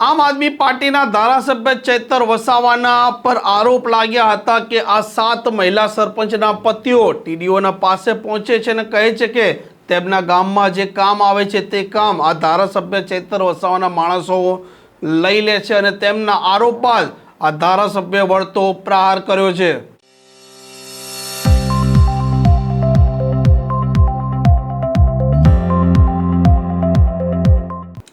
આમ આદમી પાર્ટીના ધારાસભ્ય ચૈતર વસાવાના પર આરોપ લાગ્યા હતા કે આ સાત મહિલા સરપંચના પતિઓ ટીડીઓના પાસે પહોંચે છે અને કહે છે કે તેમના ગામમાં જે કામ આવે છે તે કામ આ ધારાસભ્ય ચૈતર વસાવાના માણસો લઈ લે છે અને તેમના આરોપ બાદ આ ધારાસભ્ય વળતો પ્રહાર કર્યો છે.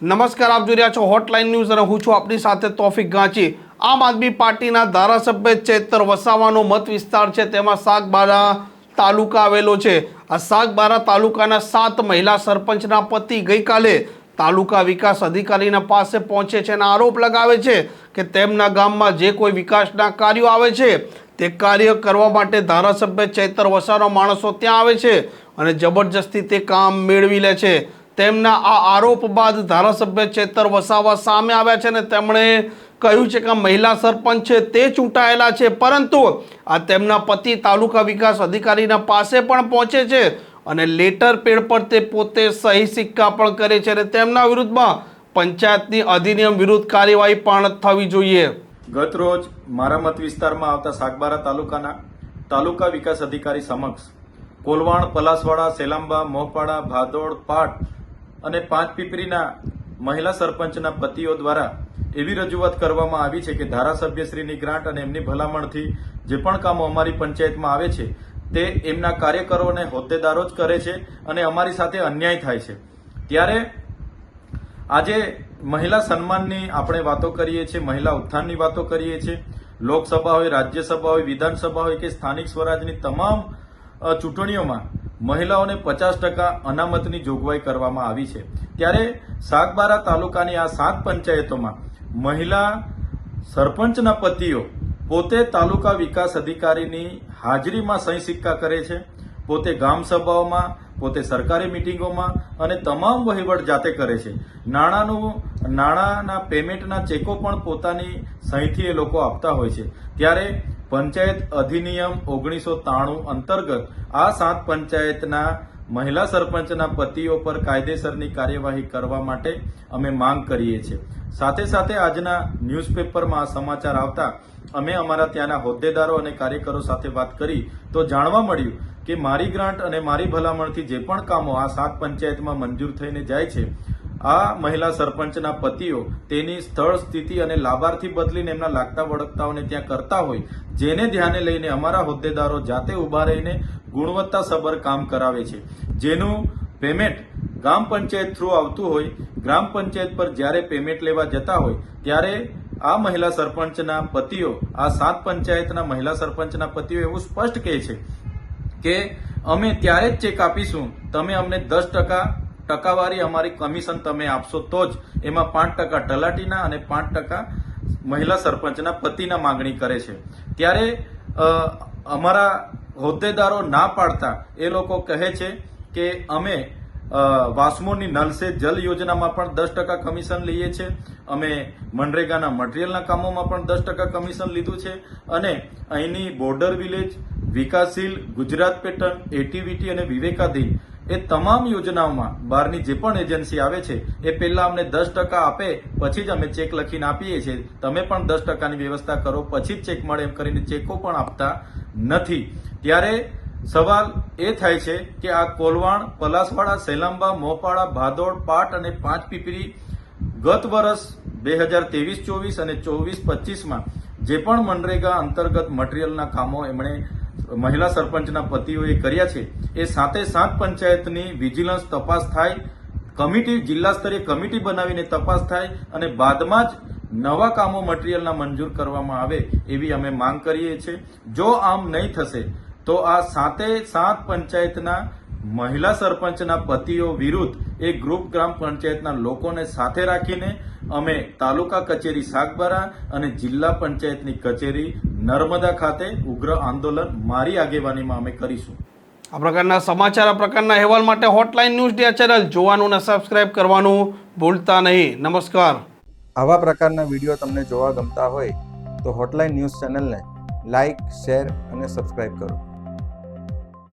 નમસ્કાર, આપ જોઈ રહ્યા છો હોટલાઇન ન્યૂઝ અને હું છું આપની સાથે તોફિક ગાંચી આમ આદમી પાર્ટીના ધારાસભ્ય ચેતર વસાવાનો મત વિસ્તાર છે. તેમાં સાગબારા તાલુકા આવેલો છે. આ સાગબારા તાલુકાના સાત મહિલા સરપંચના પતિ ગઈકાલે તાલુકા વિકાસ અધિકારીના પાસે પહોંચે છે અને આરોપ લગાવે છે કે તેમના ગામમાં જે કોઈ વિકાસના કાર્યો આવે છે, તે કાર્ય કરવા માટે ધારાસભ્ય ચૈતર વસાવાનો માણસો ત્યાં આવે છે અને જબરજસ્તી તે કામ મેળવી લે છે. તેમના આ આરોપ બાદ ધારાસભ્ય ચેતર વસાવા સામે આવ્યા છે અને તેમણે કહ્યું છે કે મહિલા સરપંચ છે તે ચૂંટાયેલા છે. પરંતુ આ તેમના પતિ તાલુકા વિકાસ અધિકારીના પાસે પણ પહોંચે છે અને લેટર પેડ પર તે પોતે સહી સિક્કા પણ કરે છે અને તેમના વિરુદ્ધમાં પંચાયતની અધિનિયમ વિરુદ્ધ કાર્યવાહી પણ થવી જોઈએ. ગત રોજ મારા મત વિસ્તારમાં આવતા સાગબારા તાલુકાના તાલુકા વિકાસ અધિકારી સમક્ષ કોલવાણ, પલાસવાડા, સેલાંબા, મોહપાડા, ભાદોડ, પાટ અને પાંચ પીપરીના મહિલા સરપંચના પતિઓ દ્વારા એવી રજૂઆત કરવામાં આવી છે કે ધારાસભ્યશ્રીની ગ્રાન્ટ અને એમની ભલામણથી જે પણ કામો અમારી પંચાયતમાં આવે છે, તે એમના કાર્યકરો અને હોદ્દેદારો જ કરે છે અને અમારી સાથે અન્યાય થાય છે. ત્યારે આજે મહિલા સન્માનની આપણે વાતો કરીએ છીએ, મહિલા ઉત્થાનની વાતો કરીએ છીએ. લોકસભા હોય, રાજ્યસભા હોય, વિધાનસભા હોય કે સ્થાનિક સ્વરાજની તમામ ચૂંટણીઓમાં મહિલાઓને પચાસ ટકા અનામતની જોગવાઈ કરવામાં આવી છે. ત્યારે સાગબારા તાલુકાની આ સાત પંચાયતોમાં મહિલા સરપંચના પતિઓ પોતે તાલુકા વિકાસ અધિકારીની હાજરીમાં સહી સિક્કા કરે છે, પોતે ગામ સભાઓમાં, પોતે સરકારી મિટિંગોમાં અને તમામ વહીવટ જાતે કરે છે. નાણાંનું, નાણાંના પેમેન્ટના ચેકો પણ પોતાની સહીથી એ લોકો આપતા હોય છે. ત્યારે પંચાયત અધિનિયમ ઓગણીસો ત્રાણું અંતર્ગત આ સાત પંચાયતના મહિલા સરપંચના પતિઓ પર કાયદેસરની કાર્યવાહી કરવા માટે અમે માંગ કરીએ છીએ. સાથે સાથે આજના ન્યૂઝપેપરમાં આ સમાચાર આવતા અમે અમારા ત્યાંના હોદ્દેદારો અને કાર્યકરો સાથે વાત કરી તો જાણવા મળ્યું કે મારી ગ્રાન્ટ અને મારી ભલામણથી જે પણ કામો આ સાત પંચાયતમાં મંજૂર થઈને જાય છે આ મહિલા સરપંચના પતિઓ તેની સ્થળ, સ્થિતિ અને લાભાર્થી બદલીને એમના લાગતા વળગતાઓને ત્યાં કરતા હોય, જેને ધ્યાને લઈને અમારા હોદ્દેદારો જાતે ઊભા રહીને ગુણવત્તાસભર કામ કરાવે છે. જેનું પેમેન્ટ ગ્રામ પંચાયત થ્રુ આવતું હોય, ગ્રામ પંચાયત પર જ્યારે પેમેન્ટ લેવા જતા હોય, ત્યારે આ મહિલા સરપંચના પતિઓ, આ સાત પંચાયતના મહિલા સરપંચના પતિઓ એવું સ્પષ્ટ કહે છે કે, અમે ત્યારે જ ચેક આપીશું. તમે અમને દસ ટકા ટકાવારી અમારી કમિશન તમે આપશો તો જ એમાં પાંચ ટકા તલાટીના અને પાંચ ટકા મહિલા સરપંચના પતિના માગણી કરે છે. ત્યારે અમારા હોદ્દેદારો ના પાડતા એ લોકો કહે છે કે અમે વાસમોની વાસ્મોની નલ સે જલ યોજનામાં પણ દસ ટકા કમિશન લઈએ છીએ અમે મનરેગાના મટીરિયલના કામોમાં પણ દસ ટકા કમિશન લીધું છે. અને અહીંની બોર્ડર વિલેજ, વિકાસશીલ ગુજરાત પેટર્ન, એટીવીટી અને વિવેકાધીન એ તમામ યોજનાઓમાં બહારની જે પણ એજન્સી આવે છે, એ પહેલાં અમને દસ ટકા આપે, પછી જ અમે ચેક લખીને આપીએ છીએ. તમે પણ દસ ટકાની વ્યવસ્થા કરો, પછી જ ચેક મળે એમ કરીને ચેકો પણ આપતા નથી. ત્યારે સવાલ એ થાય છે કે આ કોલવાણ, પલાસવાડા, સેલાંબા, મોપાડા, ભાદોડ, પાટ અને પાંચ પીપરી ગત વર્ષ બે હજાર ત્રેવીસ ચોવીસ અને ચોવીસ પચીસમાં જે પણ મનરેગા અંતર્ગત મટીરિયલના કામો એમણે મહિલા સરપંચના પતિઓએ કર્યા છે. એ સાતે સાત પંચાયતની વિજિલન્સ તપાસ થાય, કમિટી, જિલ્લા સ્તરીય કમિટી બનાવીને તપાસ થાય અને બાદમાં જ નવા કામો મટીરિયલના મંજૂર કરવામાં આવે એવી અમે માંગ કરીએ છીએ. જો આમ નહીં થશે, તો આ સાતે સાત પંચાયતના મહિલા સરપંચના પતિઓ વિરુદ્ધ એ ગ્રુપ ગ્રામ પંચાયતના લોકોને સાથે રાખીને અમે તાલુકા કચેરી સાગબારા અને જિલ્લા પંચાયતની કચેરી નર્મદા ખાતે ઉગ્ર આંદોલન મારી આગેવાનીમાં અમે કરીશું. આ પ્રકારના સમાચાર આ પ્રકારના અહેવાલ માટે હોટલાઇન ન્યૂઝ ડે ચેનલ જોવાનું અને સબસ્ક્રાઇબ કરવાનું ભૂલતા નહીં. નમસ્કાર. આવા પ્રકારના વીડિયો તમને જોવા ગમતા હોય તો હોટલાઇન ન્યૂઝ ચેનલને લાઇક શેર અને સબસ્ક્રાઇબ કરો.